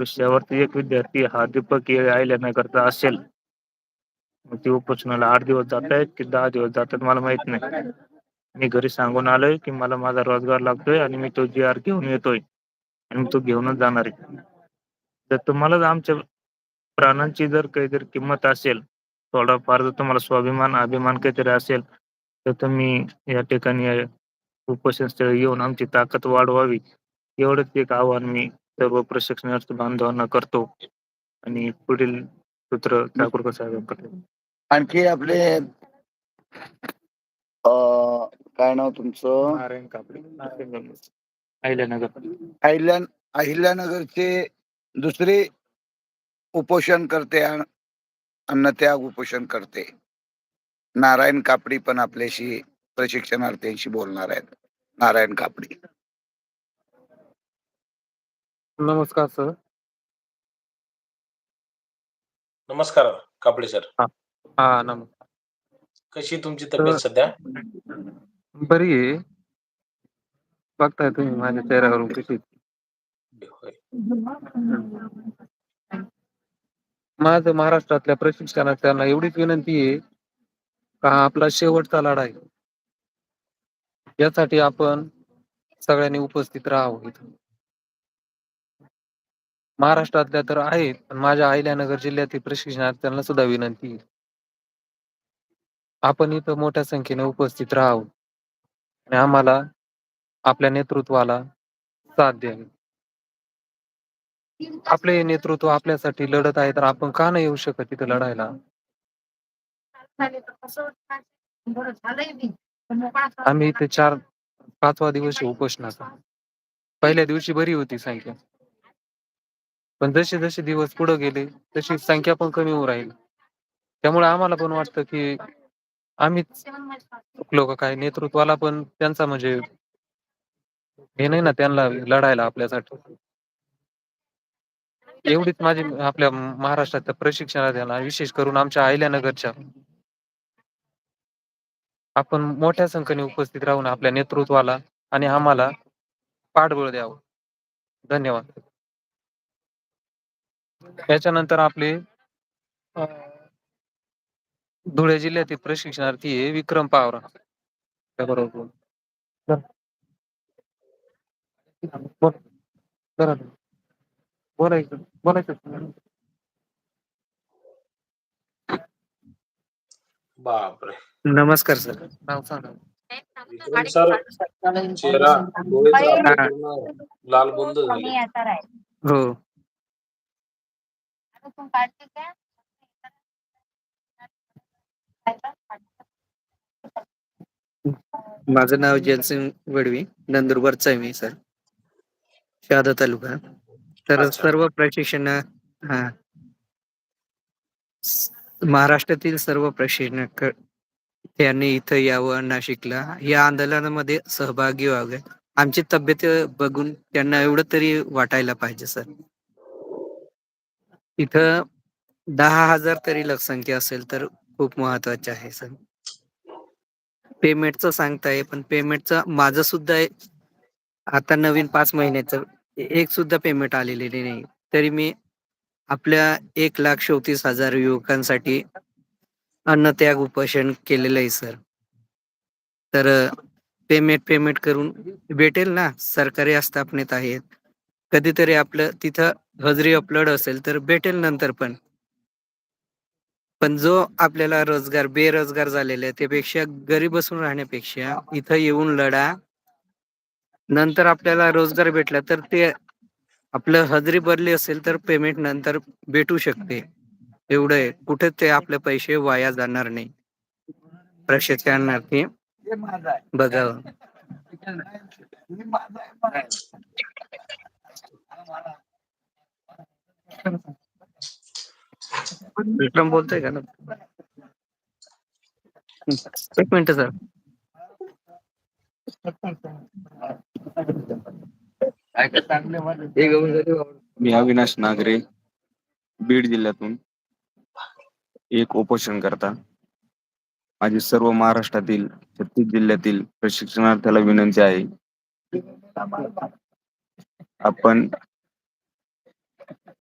विषयावरती एक विद्यार्थी हा दीपक करता असेल. मग ते उपोषणाला आठ दिवस जात आहेत की दहा दिवस जात आहेत मला माहीत नाही. मी घरी सांगून आलोय की मला माझा रोजगार लागतोय आणि मी तो जी आर घेऊन येतोय. आणि तो घेऊनच जाणार आहे. तर तुम्हाला आमच्या प्राणांची जर काहीतरी किंमत असेल थोडाफार जर तुम्हाला स्वाभिमान अभिमान काहीतरी असेल तर तुम्ही या ठिकाणी उपोषण स्थळी येऊन आमची ताकद वाढवावी. एवढंच एक आव्हान मी सर्व प्रशिक्षणार्थी बांधवांना करतो. आणि पुढील सूत्र ठाकूरकर साहेबांकडे आणखी आपले अं, काय नाव तुमचं? नारायण कापडे. अहिल्यानगर. अहिल्या अहिल्यानगरचे दुसरे उपोषण करते अन्नत्याग उपोषण करते. नारायण कापडी पण आपल्याशी प्रशिक्षणार्थींशी बोलणार आहेत. नारायण कापडी. नमस्कार सर. नमस्कार कापडे सर. हा. नमस्कार कशी आहे तुमची तब्येत सध्या? बरी आहे. बघताय तुम्ही माझ्या चेहऱ्यावरून कशी होय. माझं महाराष्ट्रातल्या प्रशिक्षणार्थ्यांना एवढीच विनंती आहे का हा आपला शेवटचा लढा आहे. यासाठी आपण सगळ्यांनी उपस्थित राहावं इथं. महाराष्ट्रातल्या तर आहेत पण माझ्या अहिल्यानगर जिल्ह्यातील प्रशिक्षणार्थ्यांना सुद्धा विनंती आहे. आपण इथं मोठ्या संख्येने उपस्थित राहावं. आणि आम्हाला आपल्या नेतृत्वाला साथ द्यावी. आपले नेतृत्व आपल्यासाठी लढत आहे तर आपण का नाही येऊ शकत तिथं लढायला? आम्ही इथे चार पाचवा दिवस उपोषणाचा. पहिल्या दिवशी बरी होती संख्या. पण जसे जसे दिवस पुढे गेले तशी संख्या पण कमी होऊ राहील. त्यामुळे आम्हाला पण वाटतं की आम्हीच लोक काय नेतृत्वाला पण त्यांचा म्हणजे हे नाही ना त्यांना लढायला आपल्यासाठी. एवढीच माझी आपल्या महाराष्ट्राच्या प्रशिक्षणार्थ्यांना विशेष करून आमच्या अहिल्यानगरच्या. आपण मोठ्या संख्येने उपस्थित राहून आपल्या नेतृत्वाला आणि आम्हाला पाठबळ द्यावं. धन्यवाद. त्याच्यानंतर आपले धुळे जिल्ह्यातील प्रशिक्षणार्थी आहे विक्रम पावरा त्याबरोबर बोल. चल. बोल. जरा बोल. बोलायचं बोलायचं बापरे नमस्कार सर नाव सांगा विक्रम सर चेहरा डोळे तर आपले पूर्ण लाल बुंद झाले हो माझं नाव जयसिंग वडवी नंदुरबारचा आहे मी सर. शहादा तालुका. तर अच्छा. सर्व प्रशिक्षण हा. स- महाराष्ट्रातील सर्व प्रशिक्षण त्यांनी इथं यावं नाशिकला. या आंदोलनामध्ये सहभागी व्हावे. आमची तब्येत बघून त्यांना एवढं तरी वाटायला पाहिजे सर. इथं दहा हजार तरी लोकसंख्या असेल तर खूप महत्त्वाचे आहे सर. पेमेंटचं सांगताय पण पेमेंटचं माझं सुद्धा आता नवीन पाच महिन्याचं एक सुद्धा पेमेंट आलेले नाही. तरी मी आपल्या एक लाख चौतीस हजार युवकांसाठी अन्नत्याग उपोषण केलेलं आहे सर. तर पेमेंट पेमेंट करून भेटेल ना? सरकारी आस्थापनेत आहेत. कधीतरी आपलं तिथं हजरी अपलोड असेल तर भेटेल नंतर पण. पण जो आपल्याला रोजगार बेरोजगार झालेला आहे त्यापेक्षा घरी बसून राहण्यापेक्षा इथं येऊन लढा. नंतर आपल्याला रोजगार भेटला तर ते आपलं हजरी भरली असेल तर पेमेंट नंतर भेटू शकते. एवढं आहे. कुठे ते आपले पैसे वाया जाणार नाही. प्रशिक्षणार्थी बघावं विक्रम बोलतोय का ना एक मिनिट सर. मी अविनाश नागरे बीड जिल्ह्यातून एक उपोषण करता. माझी सर्व महाराष्ट्रातील छत्तीस जिल्ह्यातील प्रशिक्षणार्थ्याला विनंती आहे. आपण